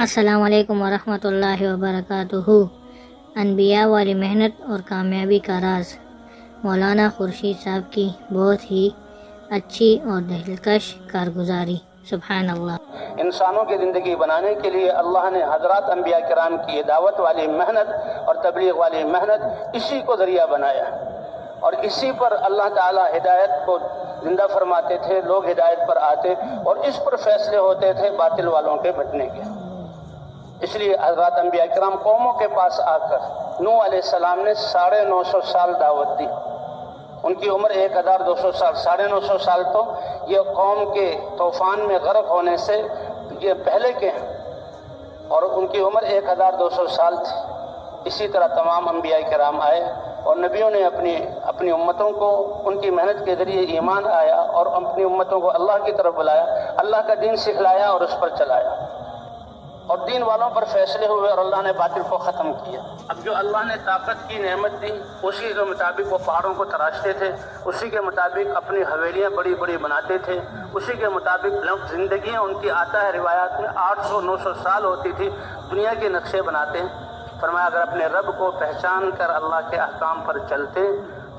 السلام علیکم ورحمۃ اللہ وبرکاتہ۔ انبیاء والی محنت اور کامیابی کا راز۔ مولانا خورشید صاحب کی بہت ہی اچھی اور دلکش کارگزاری۔ سبحان اللہ۔ انسانوں کی زندگی بنانے کے لیے اللہ نے حضرات انبیاء کرام کی یہ دعوت والی محنت اور تبلیغ والی محنت اسی کو ذریعہ بنایا۔ اور اسی پر اللہ تعالی ہدایت کو زندہ فرماتے تھے، لوگ ہدایت پر آتے اور اس پر فیصلے ہوتے تھے باطل والوں کے بٹنے کے۔ اس لیے حضرات انبیاء کرام قوموں کے پاس آ کر نو علیہ السلام نے ساڑھے نو سو سال دعوت دی۔ ان کی عمر ایک ہزار دو سو سال، ساڑھے نو سو سال تو یہ قوم کے طوفان میں غرق ہونے سے یہ پہلے کے ہیں اور ان کی عمر ایک ہزار دو سو سال تھی۔ اسی طرح تمام انبیاء کرام آئے اور نبیوں نے اپنی اپنی امتوں کو ان کی محنت کے ذریعے ایمان آیا اور اپنی امتوں کو اللہ کی طرف بلایا، اللہ کا دین سکھلایا اور اس پر چلایا۔ اور دین والوں پر فیصلے ہوئے اور اللہ نے باطل کو ختم کیا۔ اب جو اللہ نے طاقت کی نعمت دی، اسی کے مطابق وہ پہاڑوں کو تراشتے تھے، اسی کے مطابق اپنی حویلیاں بڑی بڑی بناتے تھے، اسی کے مطابق زندگیاں ان کی آتا ہے، روایات میں آٹھ سو، نو سو سال ہوتی تھی، دنیا کے نقشے بناتے ہیں۔ فرمایا، اگر اپنے رب کو پہچان کر اللہ کے احکام پر چلتے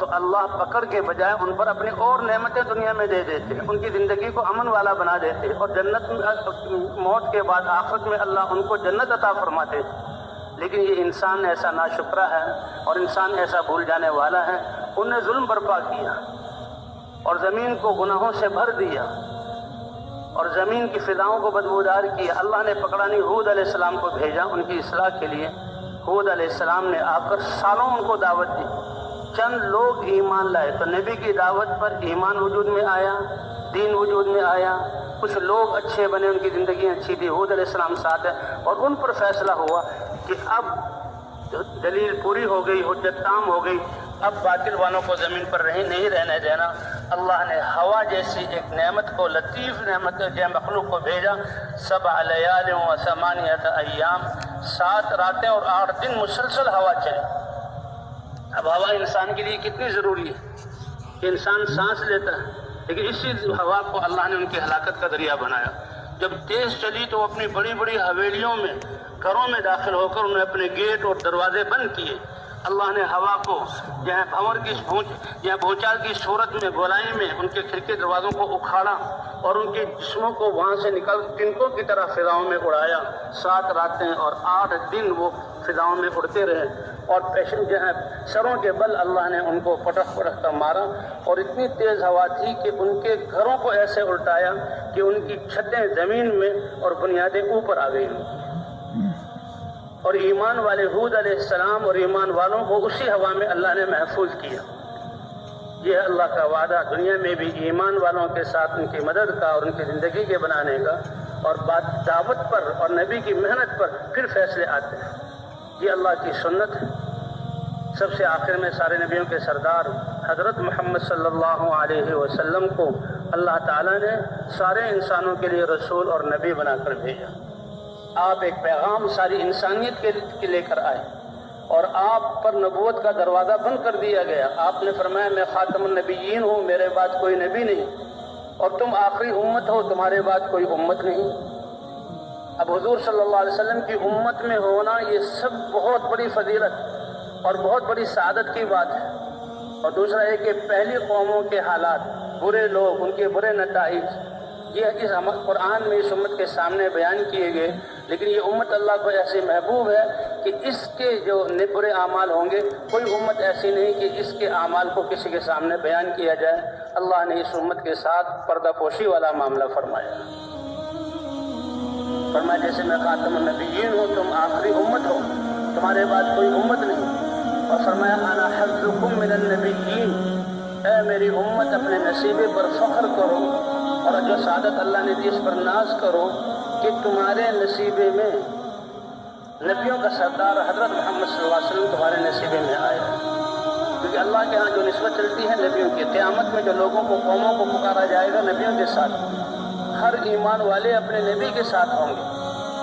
تو اللہ پکڑ کے بجائے ان پر اپنی اور نعمتیں دنیا میں دے دیتے ان کی زندگی کو امن والا بنا دیتے اور جنت موت کے بعد آخرت میں اللہ ان کو جنت عطا فرماتے لیکن یہ انسان ایسا نا ہے، اور انسان ایسا بھول جانے والا ہے۔ ان نے ظلم برپا کیا، اور زمین کو گناہوں سے بھر دیا، اور زمین کی فضاؤں کو بدبودار کیا۔ اللہ نے پکڑانی حود علیہ السلام کو بھیجا ان کی اصلاح کے لیے۔ حود علیہ السلام نے آ کر سالوں ان کو دعوت دی۔ چند لوگ ایمان لائے۔ تو نبی کی دعوت پر ایمان وجود میں آیا، دین وجود میں آیا۔ کچھ لوگ اچھے بنے، ان کی زندگی اچھی تھی۔ حود علیہ السلام ساتھ ہے اور ان پر فیصلہ ہوا کہ اب دلیل پوری ہو گئی، حجت تام ہو گئی، اب باطل والوں کو زمین پر رہی، نہیں رہنے دینا۔ اللہ نے ہوا جیسی ایک نعمت کو، لطیف نعمت جو مخلوق کو بھیجا۔ سب علیال و سمانیت ایام۔ سات راتیں اور آٹھ دن مسلسل ہوا چلی اب ہوا انسان کے لیے کتنی ضروری ہے کہ انسان سانس لیتا ہے۔ لیکن اسی ہوا کو اللہ نے ان کی ہلاکت کا ذریعہ بنایا۔ جب تیز چلی تو اپنی بڑی بڑی حویلیوں میں، گھروں میں داخل ہو کر انہیں اپنے گیٹ اور دروازے بند کیے۔ اللہ نے ہوا کو جہاں بھور کی جہاں بھونچال کی صورت میں، گولائی میں ان کے کھڑکی دروازوں کو اکھاڑا اور ان کے جسموں کو وہاں سے نکل تنکوں کی طرح فضاؤں میں اڑایا۔ سات راتیں اور آٹھ دن وہ فضاؤں میں اڑتے رہے۔ اور پیشن جو ہے سروں کے بل اللہ نے ان کو پٹخ پٹخ کر مارا اور اتنی تیز ہوا تھی کہ ان کے گھروں کو ایسے الٹایا کہ ان کی چھتیں زمین میں اور بنیادیں اوپر آ گئی اور ایمان والے حود علیہ السلام اور ایمان والوں کو اسی ہوا میں اللہ نے محفوظ کیا۔ یہ اللہ کا وعدہ، دنیا میں بھی ایمان والوں کے ساتھ ان کی مدد کا اور ان کی زندگی کے بنانے کا۔ اور بات دعوت پر اور نبی کی محنت پر پھر فیصلے آتے ہیں۔ یہ اللہ کی سنت ہے۔ سب سے آخر میں سارے نبیوں کے سردار حضرت محمد صلی اللہ علیہ وسلم کو اللہ تعالیٰ نے سارے انسانوں کے لیے رسول اور نبی بنا کر بھیجا۔ آپ ایک پیغام ساری انسانیت کے لے کر آئے۔ اور آپ پر نبوت کا دروازہ بند کر دیا گیا۔ آپ نے فرمایا، میں خاتم النبیین ہوں، میرے بعد کوئی نبی نہیں۔ اور تم آخری امت ہو، تمہارے بعد کوئی امت نہیں۔ اب حضور صلی اللہ علیہ وسلم کی امت میں ہونا یہ سب بہت بڑی فضیلت اور بہت بڑی سعادت کی بات ہے۔ اور دوسرا ہے کہ پہلی قوموں کے حالات، برے لوگ، ان کے برے نتائج، یہ اس قرآن میں اس امت کے سامنے بیان کیے گئے۔ لیکن یہ امت اللہ کو ایسی محبوب ہے کہ اس کے جو برے اعمال ہوں گے، کوئی امت ایسی نہیں کہ اس کے اعمال کو کسی کے سامنے بیان کیا جائے۔ اللہ نے اس امت کے ساتھ پردہ پوشی والا معاملہ فرمایا۔ فرمایا جیسے میں خاتم النبیین ہوں، تم آخری امت ہو، تمہارے بعد کوئی امت نہیں۔ اور فرمایا، انا حضرکم من النبیین۔ اے میری امت، اپنے نصیبے پر فخر کرو اور جو سعادت اللہ نے دی، اس پر ناز کرو کہ تمہارے نصیبے میں نبیوں کا سردار حضرت محمد صلی اللہ علیہ وسلم تمہارے نصیبے میں آئے۔ کیونکہ اللہ کے ہاں جو نسبت چلتی ہے نبیوں کی، قیامت میں جو لوگوں کو، قوموں کو پکارا جائے گا نبیوں کے ساتھ۔ ہر ایمان والے اپنے نبی کے ساتھ ہوں گے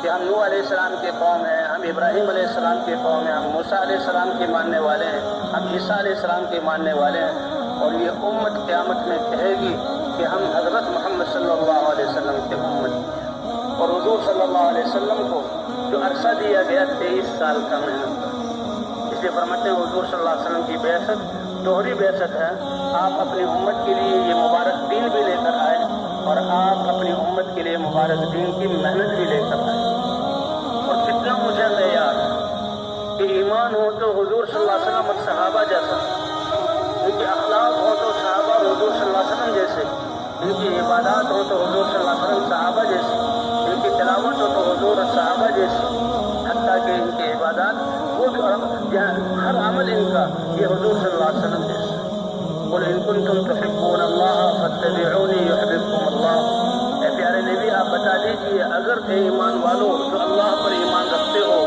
کہ ہم نوح علیہ السلام کے قوم ہیں، ہم ابراہیم علیہ السلام کے قوم ہیں، ہم موسیٰ علیہ السلام کے ماننے والے ہیں، ہم عیسیٰ علیہ السلام کے ماننے والے ہیں۔ اور یہ امت قیامت میں کہے گی کہ ہم حضرت محمد صلی اللہ علیہ وسلم کے امت اور حضور صلی اللہ علیہ وسلم کو جو عرصہ دیا گیا تیئیس سال کا محنت کا، اس لیے فرماتے ہیں حضور صلی اللہ علیہ وسلم کی بیست دوہری بیست ہے، آپ اپنی امت کے لیے یہ مبارک دین بھی لے کر آئے اور آپ اپنی امت کے لیے مبارک دین کی محنت بھی لے کر آئے اور کتنا مجھے معیار ہے کہ ایمان ہو تو حضور صلی اللہ علیہ وسلم اور صحابہ جیسا ان کے اخلاق ہو تو صحابہ اور حضور صلی اللہ علیہ وسلم جیسے۔ ان کی عبادات ہو تو حضور صلی اللہ علیہ وسلم صحابہ جیسے۔ ان کی تلاوت ہو تو حضور اور صحابہ جیسے۔ حتیٰ کہ ان کی عبادات وہ بھی ہر عمل ان کا، یہ حضور صلی اللہ علیہ وسلم جیسے۔ قل ان کنتم تحبون اللہ فاتبعونی یحببکم اللہ اے پیارے نبی، آپ بتا دیجیے، اگر اے ایمان والو جو اللہ پر ایمان رکھتے ہو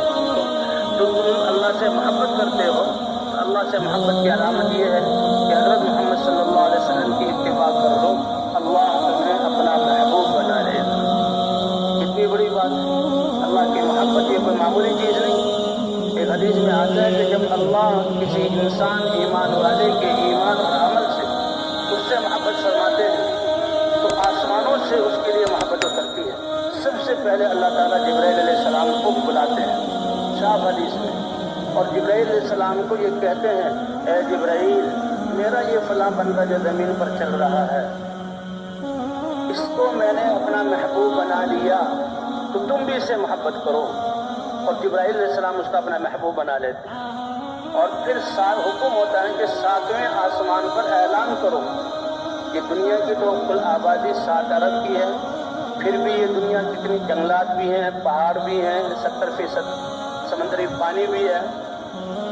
تو تم اللہ سے محبت کرتے ہو، اللہ سے محبت کی علامت یہ ہے کہ حضرت محمد صلی اللہ علیہ وسلم کی اتباع کر لو، اللہ تمہیں اپنا محبوب بنا لے۔ کتنی بڑی بات ہے اللہ کی محبت یہ کوئی معمولی چیز نہیں۔ ایک حدیث میں آتا ہے کہ جب اللہ کسی انسان، ایمان والے کے ایمان اور محبت فرماتے ہیں تو آسمانوں سے اس کے لیے محبت اترتی ہے۔ سب سے پہلے اللہ تعالیٰ جبرائیل علیہ السلام کو بلاتے ہیں۔ شاہ حدیث میں اور جبرائیل علیہ السلام کو یہ کہتے ہیں، اے جبرائیل، میرا یہ فلاں بندہ جو زمین پر چل رہا ہے، اس کو میں نے اپنا محبوب بنا لیا، تو تم بھی اسے محبت کرو۔ اور جبرائیل علیہ السلام اس کا اپنا محبوب بنا لیتے۔ ہیں اور پھر سات حکم ہوتا ہے کہ ساتویں آسمان پر اعلان کرو۔ کہ دنیا کی تو کل آبادی سات ارب کی ہے، پھر بھی یہ دنیا کتنی جنگلات بھی ہیں، پہاڑ بھی ہیں ستر فیصد سمندری پانی بھی ہے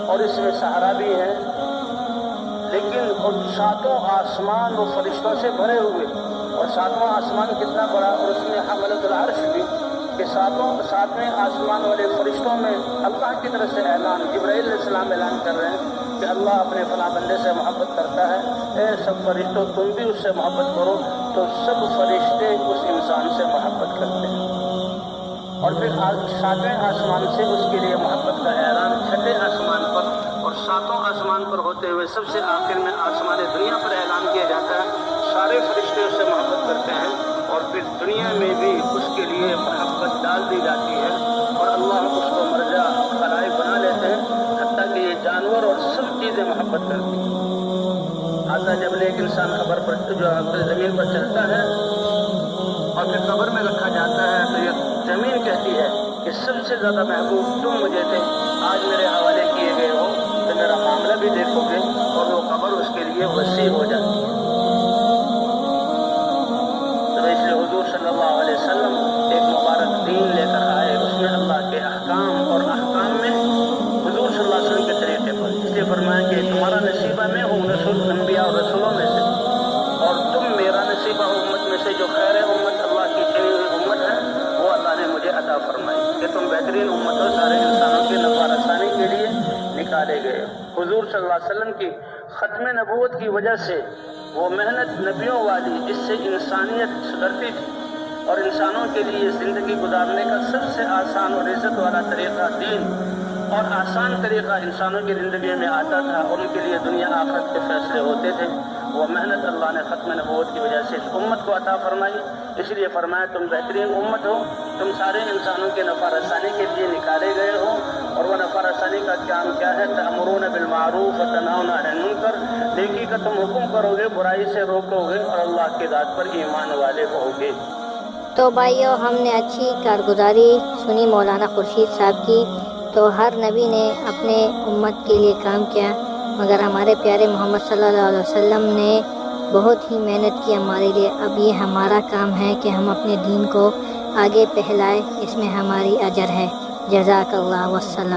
اور اس میں سہارا بھی ہے، لیکن اور ساتوں آسمان وہ فرشتوں سے بھرے ہوئے۔ اور ساتواں آسمان کتنا بڑا اور اس میں حملت العرش بھی ساتوں ساتویں آسمان والے فرشتوں میں اللہ کی طرف سے اعلان جبرائیل علیہ السلام اعلان کر رہے ہیں کہ اللہ اپنے فلاں بندے سے محبت کرتا ہے۔ اے سب فرشتوں، تم بھی اس سے محبت کرو۔ تو سب فرشتے اس انسان سے محبت کرتے ہیں۔ اور پھر ساتویں آسمان سے اس کے لیے محبت کا اعلان چھٹے آسمان پر اور ساتوں آسمان پر ہوتے ہوئے سب سے آخر میں آسمان دنیا پر اعلان کیا جاتا ہے۔ سارے فرشتے اس سے محبت کرتے ہیں۔ اور پھر دنیا میں بھی اس کے لیے محبت ڈال دی جاتی ہے اور اللہ اس کو مرجع خلائق بنا لیتے ہیں، حتیٰ کہ یہ جانور اور سب چیزیں محبت کرتی ہیں۔ آتا جب ایک انسان خبر پر جو زمین پر چلتا ہے اور پھر قبر میں رکھا جاتا ہے، تو یہ زمین کہتی ہے کہ سب سے زیادہ محبوب تم مجھے تھے، آج میرے حوالے کیے گئے ہو، تو میرا معاملہ بھی دیکھو گے۔ عطا فرمائی کہ تم بہترین امت ہو، سارے انسانوں کی نفع رسانی کے لیے نکالے گئے۔ حضور صلی اللہ علیہ وسلم کی ختم نبوت کی وجہ سے وہ محنت نبیوں والی، جس سے انسانیت سدھرتی تھی اور انسانوں کے لیے زندگی گزارنے کا سب سے آسان اور عزت والا طریقہ دین اور آسان طریقہ انسانوں کی زندگی میں آتا تھا۔ اور ان کے لیے دنیا آخرت کے فیصلے ہوتے تھے۔ وہ محنت اللہ نے ختم نبوت کی وجہ سے اس امت کو عطا فرمائی۔ اس لیے فرمایا، تم بہترین امت ہو، تم سارے انسانوں کے نفع رسانی کے لیے نکالے گئے ہو۔ اور وہ نفع رسانی کا کام کیا ہے؟ تمرون بالمعروف و تناؤن کر نیکی کا تم حکم کرو گے، برائی سے روکو گے اور اللہ کی ذات پر ایمان والے ہو گے۔ تو بھائیو، ہم نے اچھی کارگزاری سنی، مولانا خورشید صاحب کی۔ تو ہر نبی نے اپنے امت کے لیے کام کیا۔ مگر ہمارے پیارے محمد صلی اللہ علیہ وسلم نے بہت ہی محنت کی ہمارے لیے۔ اب یہ ہمارا کام ہے کہ ہم اپنے دین کو آگے پھیلائیں، اس میں ہماری اجر ہے۔ جزاک اللہ وسلم